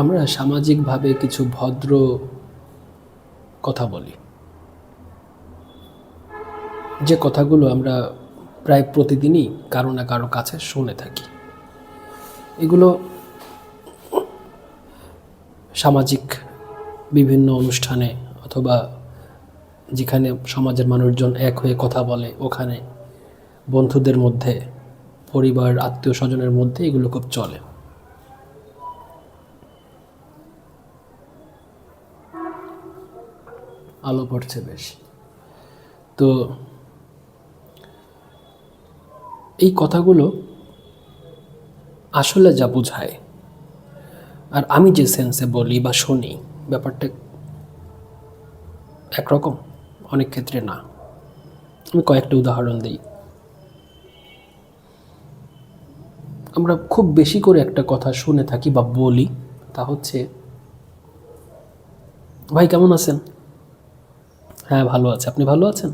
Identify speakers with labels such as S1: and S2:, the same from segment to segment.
S1: আমরা সামাজিকভাবে কিছু ভদ্র কথা বলি। যে কথাগুলো আমরা প্রায় প্রতিদিনই কারও না কারও কাছে শুনে থাকি। এগুলো সামাজিক বিভিন্ন অনুষ্ঠানে অথবা যেখানে সমাজের মানুষজন এক হয়ে কথা বলে, ওখানে বন্ধুদের মধ্যে, পরিবার আত্মীয় স্বজনের মধ্যে এগুলো খুব চলে। আলো পড়ছে বেশ। তো এই কথাগুলো আসলে যা বোঝায়, আর আমি যে সেন্সে বলি বা শুনি, ব্যাপারটা একরকম, অনেক ক্ষেত্রে না। আমি কয়েকটা উদাহরণ দিই। আমরা খুব বেশি করে একটা কথা শুনে থাকি বা বলি, তা হচ্ছে, ভাই, কেমন আছেন? হ্যাঁ ভালো আছে। আপনি ভালো আছেন?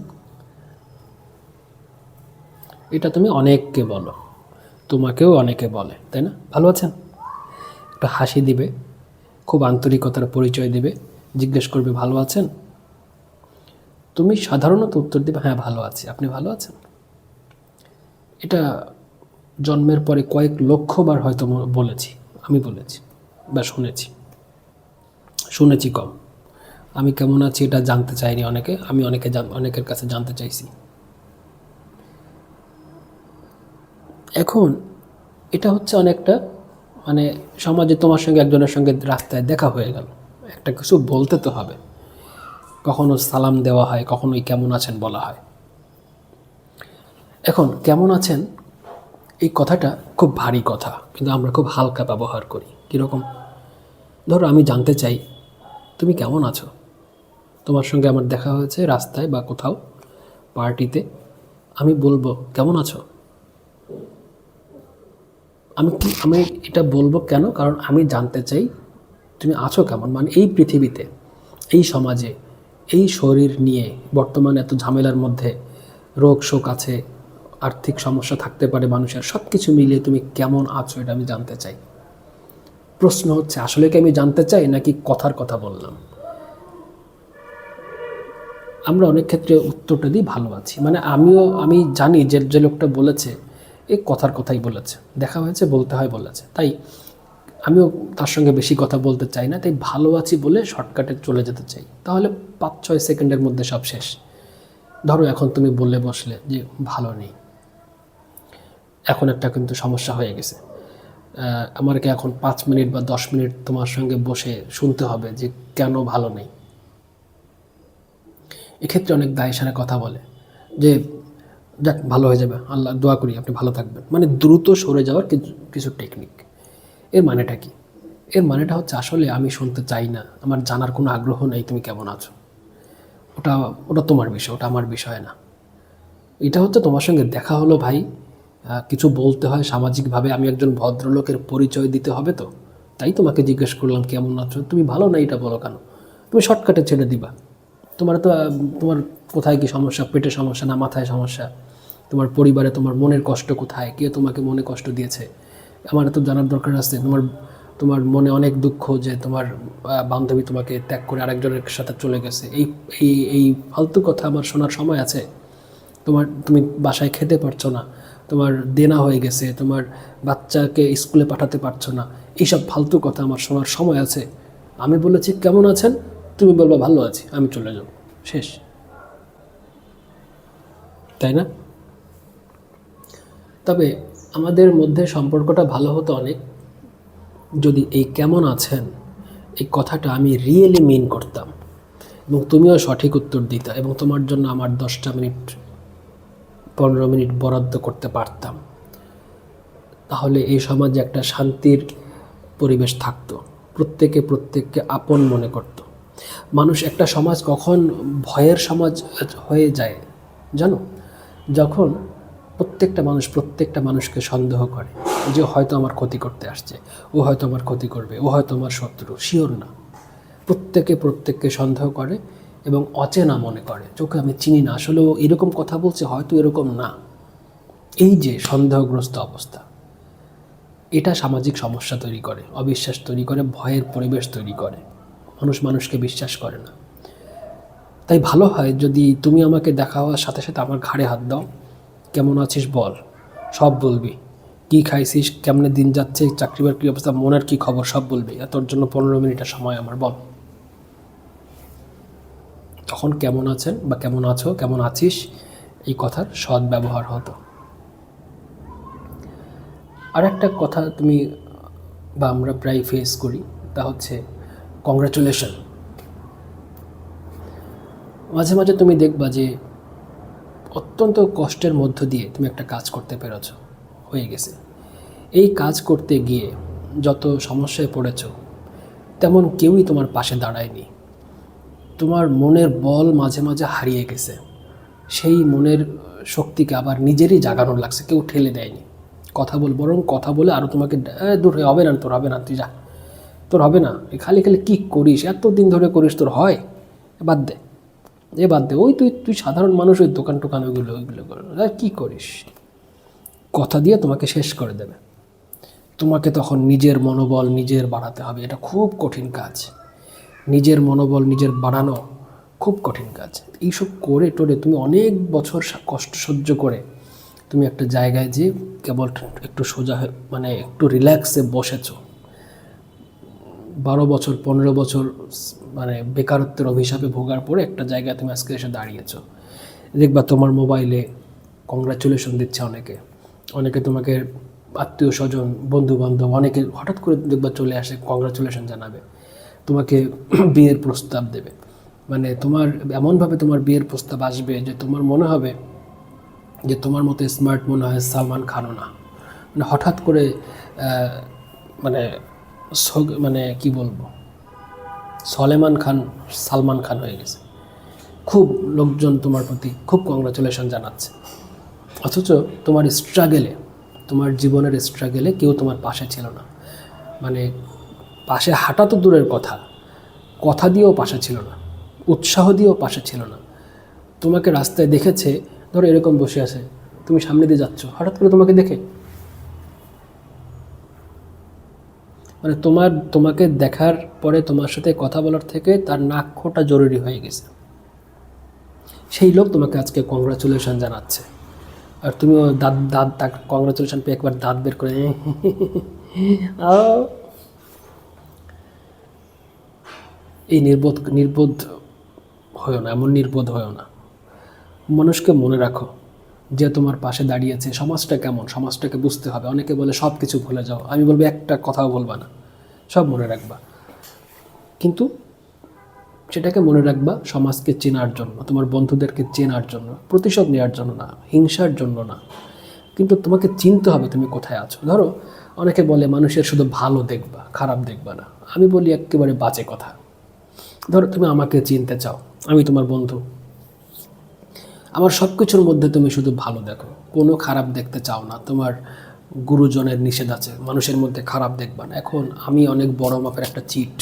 S1: এটা তুমি অনেককে বলো। তোমাকেও অনেকে বলে, তাই না? ভালো আছেন? একটা হাসি দিবে, খুব আন্তরিকতার পরিচয় দিবে, জিজ্ঞেস করবে, ভালো আছেন? তুমি সাধারণত উত্তর দিবে হ্যাঁ ভালো আছি। আপনি ভালো আছেন? এটা জন্মের পরে কয়েক লক্ষবার হয়তো বলেছি, আমি বলেছি বা শুনেছি। শুনেছি কম। আমি কেমন আছি এটা জানতে চাইনি অনেকে, আমি অনেকে অনেকের কাছে জানতে চাইছি। এখন এটা হচ্ছে অনেকটা মানে সমাজে তোমার সঙ্গে একজনের সঙ্গে রাস্তায় দেখা হয়ে গেল। একটা কিছু বলতে তো হবে। কখনো সালাম দেওয়া হয়, কখনোই কেমন আছেন বলা হয়। এখন কেমন আছেন? এই কথাটা খুব ভারী কথা, কিন্তু আমরা খুব হালকা ব্যবহার করি। কীরকম? ধরো আমি জানতে চাই, তুমি কেমন আছো? তোমার সঙ্গে আমার দেখা হয়েছে রাস্তায় বা কোথাও, পার্টিতে। আমি বলব, কেমন আছো? আমি কি, আমি এটা বলব কেন? কারণ আমি জানতে চাই, তুমি আছো কেমন? মানে এই পৃথিবীতে, এই সমাজে, এই শরীর নিয়ে বর্তমানে এত ঝামেলার মধ্যে রোগ শোক আছে, আর্থিক সমস্যা থাকতে পারে মানুষের সব কিছু মিলিয়ে তুমি কেমন আছো এটা আমি জানতে চাই। প্রশ্ন হচ্ছে, আসলে কি আমি জানতে চাই নাকি কথার কথা বললাম? আমরা অনেক ক্ষেত্রে উত্তরটা দিই ভালো আছি। মানে আমিও, আমি জানি যে যে লোকটা বলেছে এই কথার কথাই বলেছে। দেখা হয়েছে, বলতে হয়, বলেছে। তাই আমিও তার সঙ্গে বেশি কথা বলতে চাই না। তাই ভালো আছি বলে শর্টকাটে চলে যেতে চাই। তাহলে পাঁচ ছয় সেকেন্ডের মধ্যে সব শেষ। ধরো এখন তুমি বললে বসলে যে, ভালো নেই। এখন একটা কিন্তু সমস্যা হয়ে গেছে। আমাকে এখন পাঁচ মিনিট বা দশ মিনিট তোমার সঙ্গে বসে শুনতে হবে যে, কেন ভালো নেই? এক্ষেত্রে অনেক দায় সারা কথা বলে যে, যাক, ভালো হয়ে যাবে। আল্লাহ, দোয়া করি, আপনি ভালো থাকবেন। মানে দ্রুত সরে যাওয়ার কিছু কিছু টেকনিক এর মানেটা কি? এর মানেটা হচ্ছে আসলে আমি শুনতে চাই না। আমার জানার কোনো আগ্রহ নেই, তুমি কেমন আছো? ওটা ওটা তোমার বিষয়, ওটা আমার বিষয় না। এটা হচ্ছে তোমার সঙ্গে দেখা হলো ভাই। কিছু বলতে হয় সামাজিকভাবে। আমি একজন ভদ্রলোকের পরিচয় দিতে হবে তো। তাই তোমাকে জিজ্ঞেস করলাম, কেমন আছো? তুমি ভালো না? এটা বলো কেন? তুমি শর্টকাটে ছেড়ে দিবা। তোমার তো তোমার কোথায় কি সমস্যা? পেটের সমস্যা না মাথায় সমস্যা? তোমার পরিবারে তোমার মনের কষ্ট কোথায়? কে তোমাকে মনে কষ্ট দিয়েছে? আমার তো জানার দরকার আছে। তোমার তোমার মনে অনেক দুঃখ যে তোমার বান্ধবী তোমাকে ত্যাগ করে আরেকজনের সাথে চলে গেছে। এই এই এই ফালতু কথা আমার শোনার সময় আছে। তোমার, তুমি বাসায় খেতে পারছ না। তোমার দেনা হয়ে গেছে। তোমার বাচ্চাকে স্কুলে পাঠাতে পারছ না। এইসব ফালতু কথা আমার শোনার সময় আছে। আমি বলেছি, কেমন আছেন? তুমি বলবা, ভালো আছি, আমি চলে যাব। শেষ। তাই না? তবে আমাদের মধ্যে সম্পর্কটা ভালো হতো অনেক। যদি এই কেমন আছেন, এই কথাটা আমি রিয়েলি মিন করতাম। এবং তুমিও সঠিক উত্তর দিতা এবং তোমার জন্য আমার দশটা মিনিট, পনেরো মিনিট বরাদ্দ করতে পারতাম। তাহলে এই সমাজে একটা শান্তির পরিবেশ থাকতো। প্রত্যেকে প্রত্যেককে আপন মনে করত। মানুষ একটা সমাজ কখন ভয়ের সমাজ হয়ে যায় জানো? যখন প্রত্যেকটা মানুষ প্রত্যেকটা মানুষকে সন্দেহ করে যে হয়তো আমার ক্ষতি করতে আসছে, ও হয়তো আমার ক্ষতি করবে, ও হয়তো আমার শত্রু, শিওর না। প্রত্যেকে প্রত্যেককে সন্দেহ করে এবং অচেনা মনে করে চোখে আমি চিনি না, আসলে ও এরকম কথা বলছে, হয়তো এরকম না। এই যে সন্দেহগ্রস্ত অবস্থা, এটা সামাজিক সমস্যা তৈরি করে, অবিশ্বাস তৈরি করে, ভয়ের পরিবেশ তৈরি করে। মানুষ মানুষকে বিশ্বাস করে না। তাই ভালো হয় যদি তুমি আমাকে দেখা হওয়ার সাথে সাথে আমার ঘাড়ে হাত দাও। কেমন আছিস বল, সব বলবি। কী খাইছিস, কেমনে দিন যাচ্ছে, চাকরি বাকরি অবস্থা, মনের কী খবর, সব বলবি। আর তোর জন্য পনেরো মিনিটের সময় আমার, বল। তখন কেমন আছেন বা কেমন আছো, কেমন আছিস, এই কথার সৎ ব্যবহার হতো। আর একটা কথা তুমি বা আমরা প্রায় ফেস করি, তা হচ্ছে কংগ্রাচুলেশন মাঝে মাঝে তুমি দেখবা যে অত্যন্ত কষ্টের মধ্য দিয়ে তুমি একটা কাজ করতে পেরেছ হয়ে গেছে। এই কাজ করতে গিয়ে যত সমস্যায় পড়েছ তেমন কেউই তোমার পাশে দাঁড়ায়নি। তোমার মনের বল মাঝে মাঝে হারিয়ে গেছে। সেই মনের শক্তিকে আবার নিজেরই জাগানোর লাগছে কেউ ঠেলে দেয়নি। কথা বল বরং কথা বলে আরও তোমাকে "এ, দূর হবে না তোর হবে না তুই যা। তোর হবে না। খালি খালি কী করিস? এতদিন ধরে করিস, তোর হয়? বাদ দে। এ বাদ দে। ওই তুই তুই সাধারণ মানুষ ওই দোকান টোকান ওইগুলো ওইগুলো আর কী করিস? কথা দিয়ে তোমাকে শেষ করে দেবে। তোমাকে তখন নিজের মনোবল নিজের বাড়াতে হবে। এটা খুব কঠিন কাজ। নিজের মনোবল নিজের বাড়ানো খুব কঠিন কাজ। এইসব করে টোরে তুমি অনেক বছর কষ্ট সহ্য করে তুমি একটা জায়গায় যে কেবল একটু সোজা মানে একটু রিল্যাক্সে বসেছো। বারো বছর, পনেরো বছর মানে বেকারত্বের অভিশাপে ভোগার পরে একটা জায়গায় তুমি আজকে এসে দাঁড়িয়েছো। দেখবা তোমার মোবাইলে কংগ্রাচুলেশন দিচ্ছে অনেকে। অনেকে তোমাকে আত্মীয় স্বজন বন্ধু বান্ধব অনেকে হঠাৎ করে দেখবা চলে আসে কংগ্রাচুলেশন জানাবে। তোমাকে বিয়ের প্রস্তাব দেবে। মানে তোমার, এমনভাবে তোমার বিয়ের প্রস্তাব আসবে যে তোমার মনে হবে যে তোমার মতো স্মার্ট মনে হয় সালমান খানও না। মানে হঠাৎ করে মানে মানে কি বলব? সলেমান খান, সালমান খান হয়ে গেছে। খুব লোকজন তোমার প্রতি খুব কংগ্রাচুলেশন জানাচ্ছে। অথচ তোমার স্ট্রাগেলে তোমার জীবনের স্ট্রাগেলে কেউ তোমার পাশে ছিল না। মানে পাশে হাঁটা তো দূরের কথা কথা দিয়েও পাশে ছিল না, উৎসাহ দিয়েও পাশে ছিল না। তোমাকে রাস্তায় দেখেছে, ধরো এরকম বসে আছে, তুমি সামনে দিয়ে যাচ্ছ, হঠাৎ করে তোমাকে দেখে মানে তোমার, তোমাকে দেখার পরে তোমার সাথে কথা বলার থেকে তার নাক খোটা জরুরি হয়ে গেছে। সেই লোক তোমাকে আজকে কংগ্রাচুলেশন জানাচ্ছে। আর তুমিও দাঁত দাঁত তাক কংগ্রাচুলেশন পেয়ে একবার দাঁত বের করে এই নির্বোধ নির্বোধ হয়েও না, এমন নির্বোধ হয়েও না। মানুষকে মনে রাখো, যে তোমার পাশে দাঁড়িয়েছে সমাজটা কেমন? সমাজটাকে বুঝতে হবে। অনেকে বলে সব কিছু ভুলে যাও। আমি বলব একটা কথাও বলবা না। সব মনে রাখবা। কিন্তু সেটাকে মনে রাখবা সমাজকে চেনার জন্য, তোমার বন্ধুদেরকে চেনার জন্য, প্রতিশোধ নেওয়ার জন্য না, হিংসার জন্য না। কিন্তু তোমাকে চিনতে হবে তুমি কোথায় আছো। ধরো, অনেকে বলে মানুষের শুধু ভালো দেখবা, খারাপ দেখবা না। আমি বলি একেবারে বাজে কথা। ধরো, তুমি আমাকে চিনতে চাও, আমি তোমার বন্ধু। আমার সব কিছুর মধ্যে তুমি শুধু ভালো দেখো, কোনো খারাপ দেখতে চাও না। তোমার গুরুজনের নিষেধ আছে, মানুষের মধ্যে খারাপ দেখবেন এখন আমি অনেক বড় মাপের একটা চিট।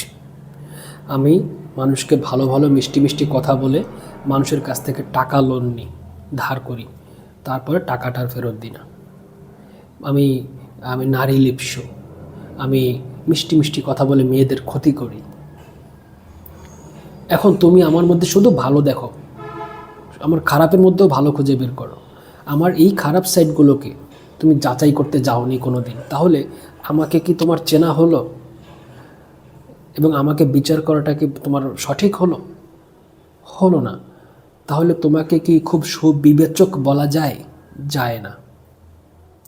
S1: আমি মানুষকে ভালো ভালো মিষ্টি মিষ্টি কথা বলে মানুষের কাছ থেকে টাকা লোন নিই ধার করি। তারপরে টাকাটা আর ফেরত দিই না। আমি আমি নারী লিপ্স আমি মিষ্টি মিষ্টি কথা বলে মেয়েদের ক্ষতি করি। এখন তুমি আমার মধ্যে শুধু ভালো দেখো। আমার খারাপের মধ্যেও ভালো খুঁজে বের করো। আমার এই খারাপ সাইডগুলোকে তুমি যাচাই করতে যাওনি কোনো দিন তাহলে আমাকে কি তোমার চেনা হলো? এবং আমাকে বিচার করাটা কি তোমার সঠিক হলো? হলো না। তাহলে তোমাকে কি খুব সুবিবেচক বলা যায়? যায় না।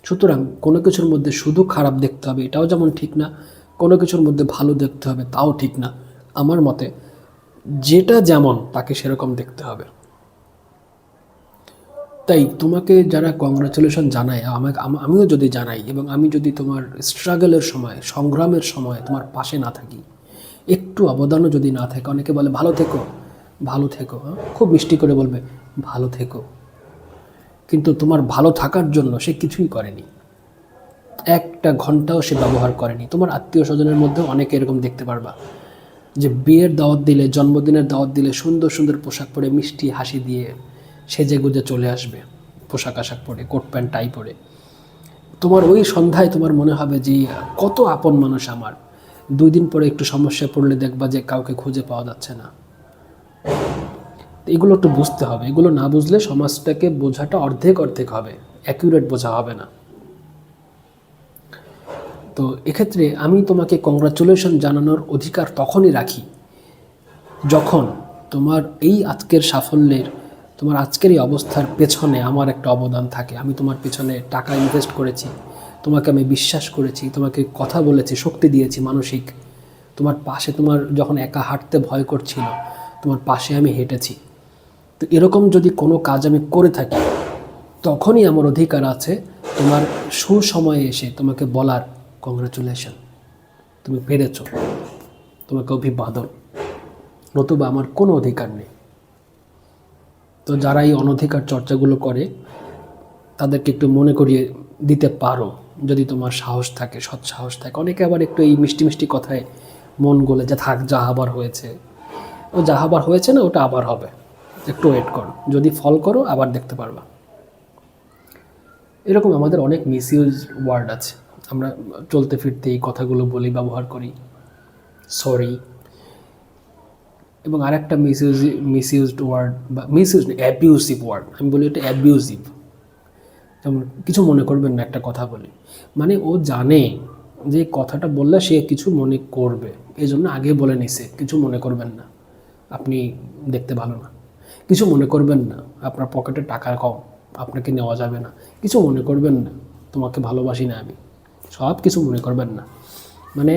S1: সুতরাং কোনো কিছুর মধ্যে শুধু খারাপ দেখতে হবে, এটাও যেমন ঠিক না, কোনো কিছুর মধ্যে ভালো দেখতে হবে, তাও ঠিক না। আমার মতে যেটা যেমন, তাকে সেরকম দেখতে হবে। তাই তোমাকে যারা কংগ্রাচুলেশন জানায়, আমাকে আমিও যদি জানাই এবং আমি যদি তোমার স্ট্রাগলের সময়, সংগ্রামের সময় তোমার পাশে না থাকি, একটু অবদানও যদি না থাকে, অনেকে বলে, ভালো থেকো ভালো থেকো হ্যাঁ? খুব মিষ্টি করে বলবে, ভালো থেকো কিন্তু তোমার ভালো থাকার জন্য সে কিছুই করেনি একটা ঘন্টাও সে ব্যবহার করেনি তোমার আত্মীয় স্বজনের মধ্যে অনেকে এরকম দেখতে পারবা, যে বিয়ের দাওয়াত দিলে, জন্মদিনের দাওয়াত দিলে সুন্দর সুন্দর পোশাক পরে মিষ্টি, হাসি দিয়ে সেজে গুজে চলে আসবে, পোশাক আশাক পরে, কোট প্যান্ট, টাই পরে। তোমার ওই সন্ধ্যায় তোমার মনে হবে যে, কত আপন মানুষ আমার। দুই দিন পরে একটু সমস্যা পড়লে দেখবা যে কাউকে খুঁজে পাওয়া যাচ্ছে না। এগুলো একটু বুঝতে হবে। এগুলো না বুঝলে সমাজটাকে বোঝাটা অর্ধেক অর্ধেক হবে। অ্যাকিউরেট বোঝা হবে না। তো এক্ষেত্রে আমি তোমাকে কংগ্রাচুলেশন জানানোর অধিকার তখনই রাখি, যখন তোমার এই আজকের সাফল্যের তোমার আজকের এই অবস্থার পেছনে আমার একটা অবদান থাকে। আমি তোমার পেছনে টাকা ইনভেস্ট করেছি, তোমাকে আমি বিশ্বাস করেছি, তোমাকে কথা বলেছি, শক্তি দিয়েছি মানসিক। তোমার পাশে তোমার যখন একা হাঁটতে ভয় করছিল, তোমার পাশে আমি হেঁটেছি। তো এরকম যদি কোনো কাজ আমি করে থাকি, তখনই আমার অধিকার আছে তোমার সুসময়ে এসে তোমাকে বলার কংগ্রাচুলেশন তুমি পেরেছ, তোমাকে অভিবাদন। নতুবা আমার কোনো অধিকার নেই। তো যারা এই অনধিকার চর্চাগুলো করে, তাদেরকে একটু মনে করিয়ে দিতে পারো। যদি তোমার সাহস থাকে, সৎ সাহস থাকে। অনেকে আবার একটু এই মিষ্টি মিষ্টি কথায় মন গলে যে থাক, যা আবার হয়েছে। ও যা আবার হয়েছে না, ওটা আবার হবে। একটু ওয়েট করো। যদি ফল করো, আবার দেখতে পারবা। এরকম আমাদের অনেক মিসইউজ ওয়ার্ড আছে। আমরা চলতে ফিরতে এই কথাগুলো বলি, ব্যবহার করি। সরি এবং আরেকটা মিসইউজ মিসইউজড ওয়ার্ড বা মিসইউজ অ্যাবিউসিভ ওয়ার্ড আমি বলি এটা অ্যাবিউসিভ যেমন কিছু মনে করবেন না, একটা কথা বলি। মানে ও জানে যে কথাটা বললে সে কিছু মনে করবে। এই জন্য আগে বলে নিছে, কিছু মনে করবেন না। আপনি দেখতে ভালো না। কিছু মনে করবেন না, আপনার পকেটে টাকা কম, আপনাকে নেওয়া যাবে না। কিছু মনে করবেন না, তোমাকে ভালোবাসি না আমি। সব কিছু মনে করবেন না। মানে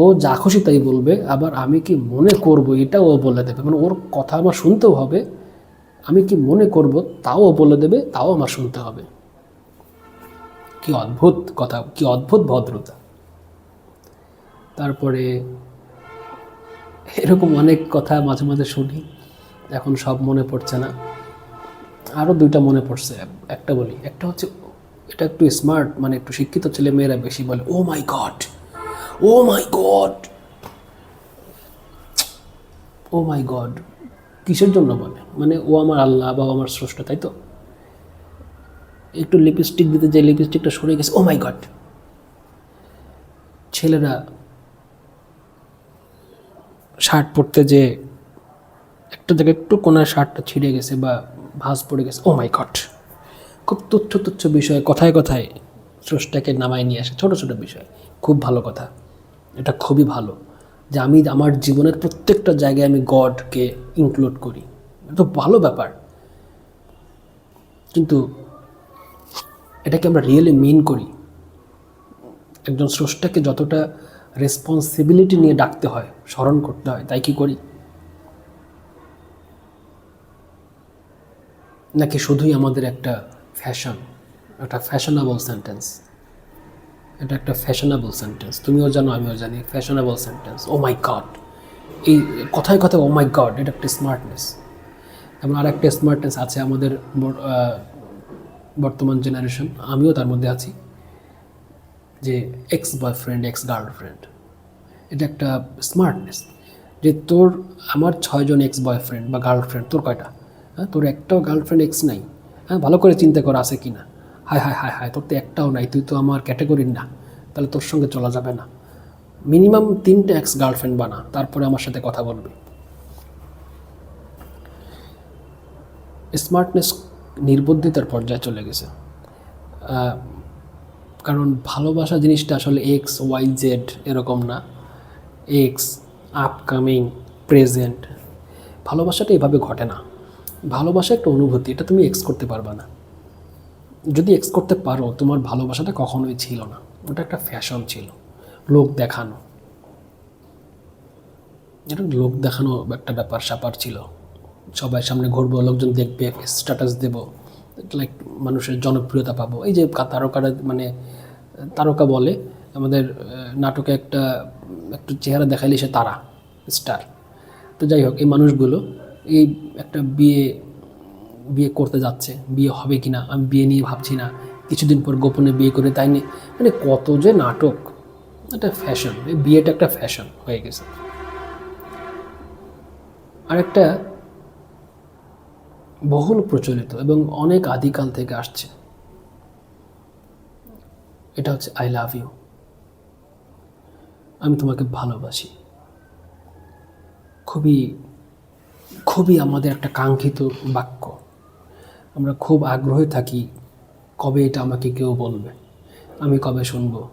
S1: ও যা খুশি তাই বলবে, আবার আমি কি মনে করব এটা ও বলে দেবে। মানে ওর কথা আমার শুনতেও হবে, আমি কি মনে করব তাও ও বলে দেবে, তাও আমার শুনতে হবে। কি অদ্ভুত কথা, কি অদ্ভুত ভদ্রতা। তারপরে এরকম অনেক কথা মাঝে মাঝে শুনি, এখন সব মনে পড়ছে না। আরও দুইটা মনে পড়ছে, একটা বলি, একটা হচ্ছে এটা একটু স্মার্ট মানে একটু শিক্ষিত ছেলে মেয়েরা বেশি বলে ও my god oh my god oh my god কিসের জন্য বলে? মানে ও আমার আল্লাহ বা আমার স্রষ্টা, তাই তো? একটু লিপস্টিক দিতে যে লিপস্টিকটা সরে গেছে ও মাই গড ছেলেরা শার্ট পরতে যে একটা জায়গায় একটু কোনায় শার্টটা ছিঁড়ে গেছে বা ভাঁজ পড়ে গেছে ও মাই গড খুব তুচ্ছ তুচ্ছ বিষয়, কথায় কথায় স্রষ্টাকে নামায় নিয়ে আসে, ছোট ছোট বিষয়, খুব ভালো কথা। এটা খুবই ভালো যে আমি আমার জীবনের প্রত্যেকটা জায়গায় আমি গডকে ইনক্লুড করি। এটা ভালো ব্যাপার। কিন্তু এটাকে আমরা রিয়েলি মিন করি। একজন স্রষ্টাকে যতটা রেসপন্সিবিলিটি নিয়ে ডাকতে হয়, স্মরণ করতে হয়, তাই কি করি? নাকি শুধুই আমাদের একটা ফ্যাশন একটা ফ্যাশনেবল সেন্টেন্স এটা একটা ফ্যাশনেবল সেন্টেন্স তুমিও জানো, আমিও জানি fashionable sentence oh my god এই কথায় কথায় ও মাই গড এটা একটা স্মার্টনেস এবং আর একটা স্মার্টনেস আছে আমাদের বর্তমান জেনারেশন আমিও তার মধ্যে আছি। যে এক্স বয়ফ্রেন্ড এক্স গার্লফ্রেন্ড এটা একটা স্মার্টনেস যে তোর, আমার ছয়জন এক্স বয়ফ্রেন্ড বা গার্লফ্রেন্ড তোর কয়টা? হ্যাঁ তোর একটাও গার্লফ্রেন্ড এক্স নাই। হ্যাঁ ভালো করে চিন্তা করা, আছে কি না হায় হায় হায় হায়, তোর তো একটাও নাই, তুই তো আমার ক্যাটাগরির না। তাহলে তোর সঙ্গে চলা যাবে না। মিনিমাম তিনটে এক্স গার্লফ্রেন্ড বানা, তারপরে আমার সাথে কথা বলবি। স্মার্টনেস নির্বুদ্ধিতার পর্যায়ে চলে গেছে। কারণ ভালোবাসা জিনিসটা আসলে এক্স ওয়াই জেড এরকম না। এক্স আপকামিং প্রেজেন্ট ভালোবাসাটা এভাবে ঘটে না। ভালোবাসা একটা অনুভূতি, এটা তুমি এক্স করতে পারবে না। যদি এক্স করতে পারো, তোমার ভালোবাসাটা কখনোই ছিল না। ওটা একটা ফ্যাশন ছিল। লোক দেখানো। এটা লোক দেখানো একটা ব্যাপার, স্যাপার ছিল। সবাই সামনে ঘুরবো, লোকজন দেখবে স্ট্যাটাস দেবো। লাইক মানুষের জনপ্রিয়তা পাবো। এই যে তারকারা মানে তারকা বলে, আমাদের নাটকে একটা, একটু চেহারা দেখাইলে সে তারা স্টার তো যাই হোক, এই মানুষগুলো, এই একটা বিয়ে বিয়ে করতে যাচ্ছে, বিয়ে হবে কি না আমি বিয়ে নিয়ে ভাবছি না। কিছুদিন পর গোপনে বিয়ে করে তাই নিয়ে মানে কত যে নাটক একটা ফ্যাশন বিয়েটা একটা ফ্যাশন হয়ে গেছে। আরেকটা বহুল প্রচলিত এবং অনেক আদিকাল থেকে আসছে। এটা হচ্ছে আই লাভ ইউ আমি তোমাকে ভালোবাসি। খুবই খুবই আমাদের একটা কাঙ্ক্ষিত বাক্য। আমরা খুব আগ্রহে থাকি কবে এটা আমাকে কেউ বলবে। আমি কবে শুনব?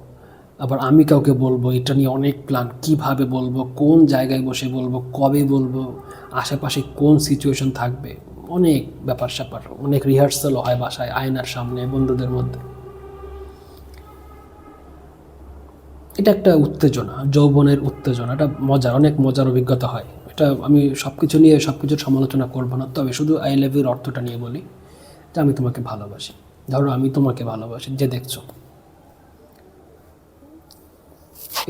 S1: আবার আমি কাউকে বলব, এটা নিয়ে অনেক প্ল্যান কীভাবে বলব? কোন জায়গায় বসে বলব? কবে বলব? আশেপাশে কোন সিচুয়েশন থাকবে? অনেক ব্যাপার স্যাপার অনেক রিহার্সালও হয় বাসায়, আয়নার সামনে, বন্ধুদের মধ্যে। এটা একটা উত্তেজনা, যৌবনের উত্তেজনা। এটা মজার, অনেক মজার অভিজ্ঞতা হয়। এটা আমি সব কিছু নিয়ে সব কিছুর সমালোচনা করব না, তবে শুধু আই লাভ অর্থটা নিয়ে বলি। যে আমি তোমাকে ভালোবাসি। ধরো আমি তোমাকে ভালোবাসি, যে দেখছ।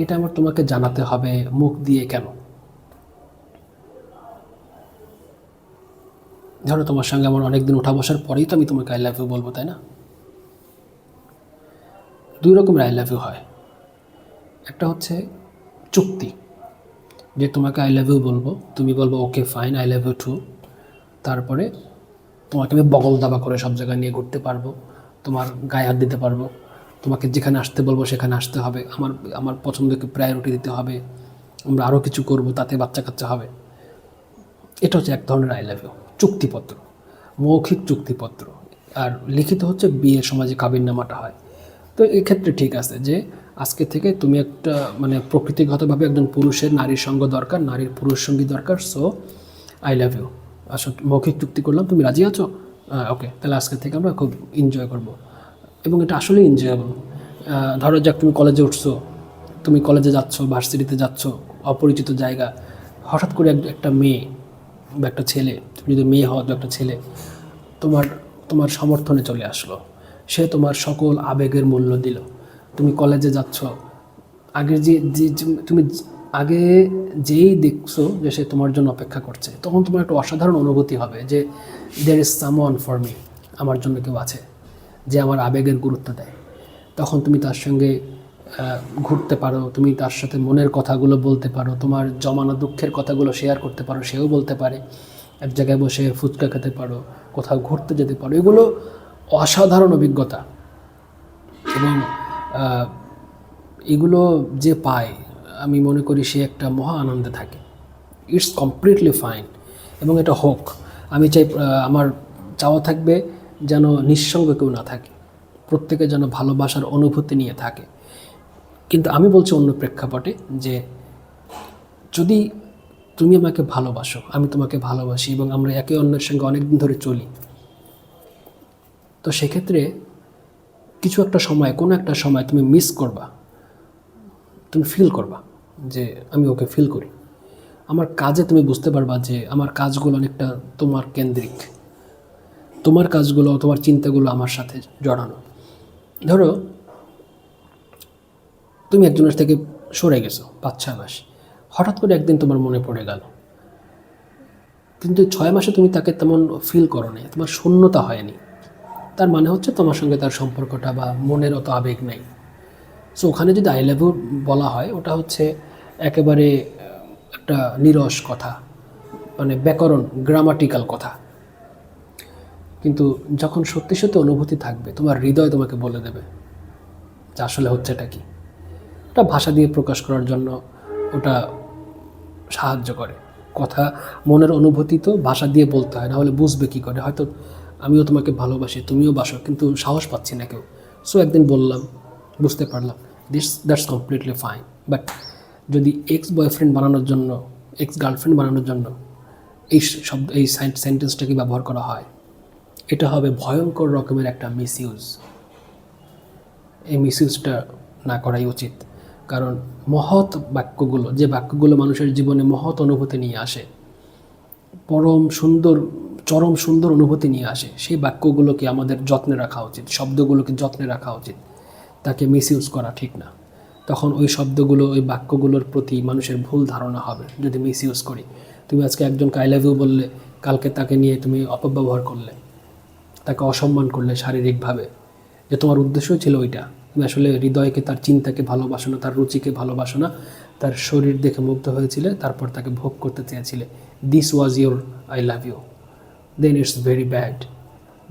S1: এটা আমার তোমাকে জানাতে হবে মুখ দিয়ে কেন? ধরো তোমার সঙ্গে আমার অনেকদিন উঠা বসার পরেই তো আমি তোমাকে আই লাভ ইউ বলব, তাই না? দুই রকমের আই লাভ ইউ হয়। একটা হচ্ছে চুক্তি, যে তোমাকে আই লাভ ইউ বলব, তুমি বলব okay fine I love you too তারপরে তোমাকে আমি বগল দাবা করে সব জায়গায় নিয়ে ঘুরতে পারব, তোমার গায়ে হাত দিতে পারব, তোমাকে যেখানে আসতে বলব সেখানে আসতে হবে, আমার আমার পছন্দকে প্রায়োরিটি দিতে হবে, আমরা আরও কিছু করব তাতে বাচ্চা কাচ্চা হবে। এটা হচ্ছে এক ধরনের আই লাভ ইউ, চুক্তিপত্র, মৌখিক চুক্তিপত্র। আর লিখিত হচ্ছে বিয়ের সমাজে কাবিননামাটা হয়। তো এক্ষেত্রে ঠিক আছে যে, আজকে থেকে তুমি একটা মানে প্রকৃতিগতভাবে একজন পুরুষের নারীর সঙ্গ দরকার, নারীর পুরুষ সঙ্গী দরকার সো আই লাভ ইউ। আসলে মৌখিক চুক্তি করলাম, তুমি রাজি আছো? ওকে তাহলে আজকে থেকে আমরা খুব এনজয় করব। এবং এটা আসলেই এনজয়েবল ধরো যাক, তুমি কলেজে উঠছো, তুমি কলেজে যাচ্ছ ভার্সিটিতে যাচ্ছ, অপরিচিত জায়গা, হঠাৎ করে এক- একটা মেয়ে বা একটা ছেলে, তুমি যদি মেয়ে হও একটা ছেলে, তোমার তোমার সমর্থনে চলে আসলো। সে তোমার সকল আবেগের মূল্য দিল। তুমি কলেজে যাচ্ছ আগে যে যে যে- তুমি আগে যেই দেখছ যে সে তোমার জন্য অপেক্ষা করছে, তখন তোমার একটা অসাধারণ অনুভূতি হবে যে there is someone for me আমার জন্য কেউ আছে যে আমার আবেগের গুরুত্ব দেয়। তখন তুমি তার সঙ্গে ঘুরতে পারো, তুমি তার সাথে মনের কথাগুলো বলতে পারো, তোমার জমানো দুঃখের কথাগুলো শেয়ার করতে পারো, সেও বলতে পারে। এক জায়গায় বসে ফুচকা খেতে পারো, কোথাও ঘুরতে যেতে পারো, এগুলো অসাধারণ অভিজ্ঞতা। এবং এগুলো যে পায় আমি মনে করি সে একটা মহা আনন্দে থাকে। ইটস কমপ্লিটলি ফাইন এবং এটা হোক, আমি চাই আমার চাওয়া থাকবে যেন নিঃসঙ্গ কেউ না থাকে। প্রত্যেকে যেন ভালোবাসার অনুভূতি নিয়ে থাকে। কিন্তু আমি বলছি অন্য প্রেক্ষাপটে যে, যদি তুমি আমাকে ভালোবাসো, আমি তোমাকে ভালোবাসি এবং আমরা একে অন্যের সঙ্গে অনেক দিন ধরে চলি, তো সেক্ষেত্রে কিছু একটা সময়, কোনো একটা সময় তুমি মিস করবা। তুমি ফিল করবা। যে আমি ওকে ফিল করি। আমার কাজে তুমি বুঝতে পারবা যে আমার কাজগুলো অনেকটা তোমার কেন্দ্রিক। তোমার কাজগুলো তোমার চিন্তাগুলো আমার সাথে জড়ানো। ধরো, তুমি একজনের থেকে সরে গেছো পাঁচ, ছয় মাস। হঠাৎ করে একদিন তোমার মনে পড়ে গেল। কিন্তু ছয় মাসে তুমি তাকে তেমন ফিল করো নি তোমার শূন্যতা হয়নি। তার মানে হচ্ছে তোমার সঙ্গে তার সম্পর্কটা বা মনের অত আবেগ নেই। সো ওখানে যদি আই লাভ বলা হয়, ওটা হচ্ছে একেবারে একটা নিরস কথা মানে ব্যাকরণ গ্রামাটিক্যাল কথা। কিন্তু যখন সত্যি সত্যি অনুভূতি থাকবে, তোমার হৃদয় তোমাকে বলে দেবে যে আসলে হচ্ছেটা কি। ওটা ভাষা দিয়ে প্রকাশ করার জন্য ওটা সাহায্য করে। কথা মনের অনুভূতি তো ভাষা দিয়ে বলতে হয় না হলে বুঝবে কী করে? হয়তো আমিও তোমাকে ভালোবাসি, তুমিও বাসো, কিন্তু সাহস পাচ্ছি না কেউ। সো একদিন বললাম, বুঝতে পারলাম this that's completely fine but যদি এক্স বয়ফ্রেন্ড বানানোর জন্য এক্স গার্লফ্রেন্ড বানানোর জন্য এই শব্দ, এই সেন্টেন্সটাকে ব্যবহার করা হয়? এটা হবে ভয়ঙ্কর রকমের একটা মিসইউজ এই মিসইউজটা না করাই উচিত। কারণ মহৎ বাক্যগুলো, যে বাক্যগুলো মানুষের জীবনে মহৎ অনুভূতি নিয়ে আসে, পরম সুন্দর, চরম সুন্দর অনুভূতি নিয়ে আসে, সেই বাক্যগুলোকে আমাদের যত্নে রাখা উচিত, শব্দগুলোকে যত্নে রাখা উচিত। তাকে মিসইউজ করা ঠিক না। তখন ওই শব্দগুলো, ওই বাক্যগুলোর প্রতি মানুষের ভুল ধারণা হবে, যদি মিস ইউজ করি। তুমি আজকে একজনকে আই লাভ বললে, কালকে তাকে নিয়ে তুমি অপব্যবহার করলে, তাকে অসম্মান করলে শারীরিকভাবে। যে তোমার উদ্দেশ্যই ছিল ওইটা। তুমি আসলে হৃদয়কে, তার চিন্তাকে ভালোবাসো না, তার রুচিকে ভালোবাসো না, তার শরীর দেখে মুগ্ধ হয়েছিলে, তারপর তাকে ভোগ করতে চেয়েছিলে। This was your I love you then it's very bad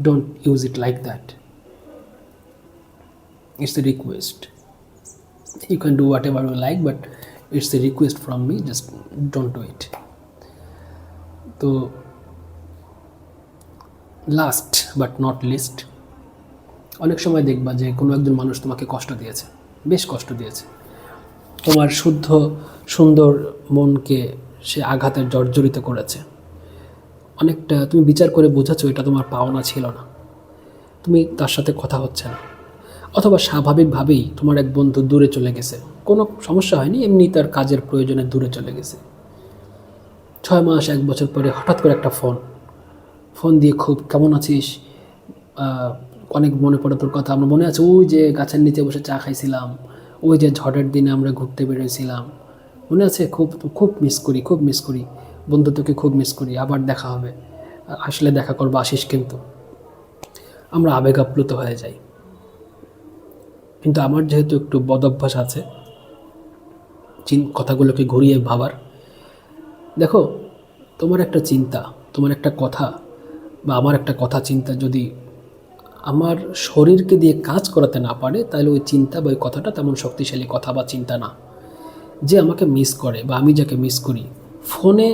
S1: don't use it like that it's a request can do whatever you like but it's a request from me just don't do it তো last but not list অনেক সময় দেখবা যে কোনো একজন মানুষ তোমাকে কষ্ট দিয়েছে, বেশ কষ্ট দিয়েছে। তোমার শুদ্ধ, সুন্দর মনকে সে আঘাতের জর্জরিত করেছে। অনেকটা তুমি বিচার করে বোঝাচ্ছ এটা তোমার পাওনা ছিল না। তুমি তার সাথে কথা হচ্ছে না। অথবা স্বাভাবিকভাবেই তোমার এক বন্ধু দূরে চলে গেছে। কোনো সমস্যা হয়নি, এমনি তার কাজের প্রয়োজনে দূরে চলে গেছে। ছয় মাস, এক বছর পরে হঠাৎ করে একটা ফোন। ফোন দিয়ে খুব, কেমন আছিস? অনেক মনে পড়ে তোর কথা। আমার মনে আছে, ওই যে গাছের নিচে বসে চা খাইছিলাম। ওই যে ঝড়ের দিনে আমরা ঘুরতে বেরোয়েছিলাম মনে আছে, খুব খুব মিস করি, খুব মিস করি। বন্ধু তোকে খুব মিস করি, আবার দেখা হবে। আসলে দেখা করব আসিস কিন্তু। আমরা আবেগ আপ্লুত হয়ে যাই। কিন্তু আমার যেহেতু একটু বদ অভ্যাস আছে, চিন কথাগুলোকে ঘুরিয়ে ভাবার। দেখো, তোমার একটা চিন্তা, তোমার একটা কথা বা আমার একটা কথা চিন্তা যদি আমার শরীরকে দিয়ে কাজ করাতে না পারে, তাহলে ওই চিন্তা বা ওই কথাটা তেমন শক্তিশালী কথা বা চিন্তা না। যে আমাকে মিস করে বা আমি যাকে মিস করি, ফোনে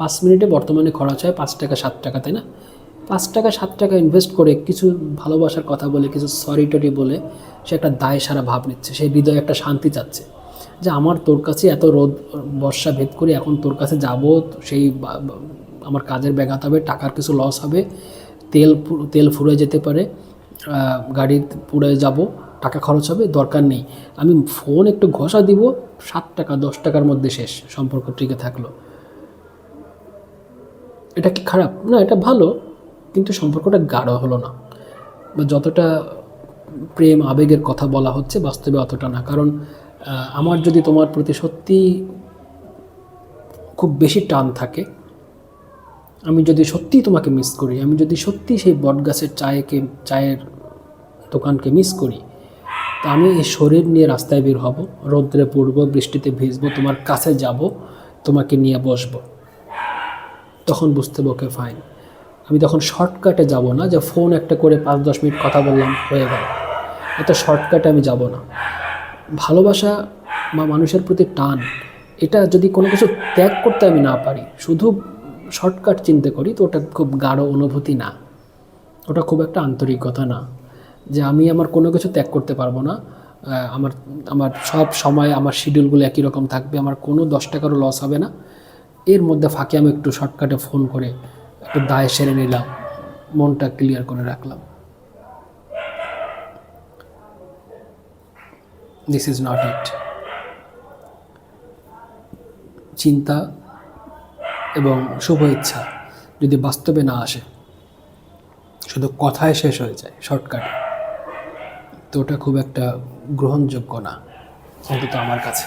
S1: পাঁচ মিনিটে বর্তমানে খরচ হয় পাঁচ টাকা, সাত টাকা, তাই না? পাঁচ টাকা, সাত টাকা ইনভেস্ট করে কিছু ভালোবাসার কথা বলে, কিছু সরি টরি বলে, সে একটা দায় সারা ভাব নিচ্ছে, সে হৃদয়ে একটা শান্তি চাচ্ছে। যে আমার তোর কাছে এত রোদ, বর্ষা ভেদ করে এখন তোর কাছে যাব, সেই আমার কাজের ব্যাঘাত হবে, টাকার কিছু লস হবে, তেল তেল ফুরে যেতে পারে গাড়ি পুড়ে যাব, টাকা খরচ হবে, দরকার নেই। আমি ফোন একটু ঘষা দিব, সাত টাকা, দশ টাকার মধ্যে শেষ, সম্পর্ক টিকে থাকল। এটা কি খারাপ? না, এটা ভালো। কিন্তু সম্পর্কটা গাঢ় হলো না বা যতটা প্রেম, আবেগের কথা বলা হচ্ছে বাস্তবে অতটা না। কারণ আমার যদি তোমার প্রতি সত্যি খুব বেশি টান থাকে, আমি যদি সত্যিই তোমাকে মিস করি, আমি যদি সত্যি সেই বটগাছের চায়কে, চায়ের দোকানকে মিস করি, তা আমি এই শরীর নিয়ে রাস্তায় বের হব, রৌদ্রে পড়ব, বৃষ্টিতে ভিজবো, তোমার কাছে যাব, তোমাকে নিয়ে বসবো, তখন বুঝতে ওকে ফাইন আমি তখন শর্টকাটে যাব না, যে ফোন একটা করে পাঁচ, দশ মিনিট কথা বললাম, হয়ে গেল। এত শর্টকাটে আমি যাব না। ভালোবাসা বা মানুষের প্রতি টান, এটা যদি কোনো কিছু ত্যাগ করতে আমি না পারি, শুধু শর্টকাট চিন্তা করি, তো ওটা খুব গাঢ় অনুভূতি না। ওটা খুব একটা আন্তরিকতা না, যে আমি আমার কোনো কিছু ত্যাগ করতে পারব না। আমার আমার সব সময় আমার শিডিউলগুলো একই রকম থাকবে, আমার কোনো দশ টাকারও লস হবে না। এর মধ্যে ফাঁকে আমি একটু শর্টকাটে ফোন করে একটু দায় সেরে নিলাম, মনটা ক্লিয়ার করে রাখলাম। দিস ইজ নট ইট চিন্তা এবং শুভ ইচ্ছা যদি বাস্তবে না আসে, শুধু কথায় শেষ হয়ে যায় শর্টকাটে তো ওটা খুব একটা গ্রহণযোগ্য না, অন্তত আমার কাছে।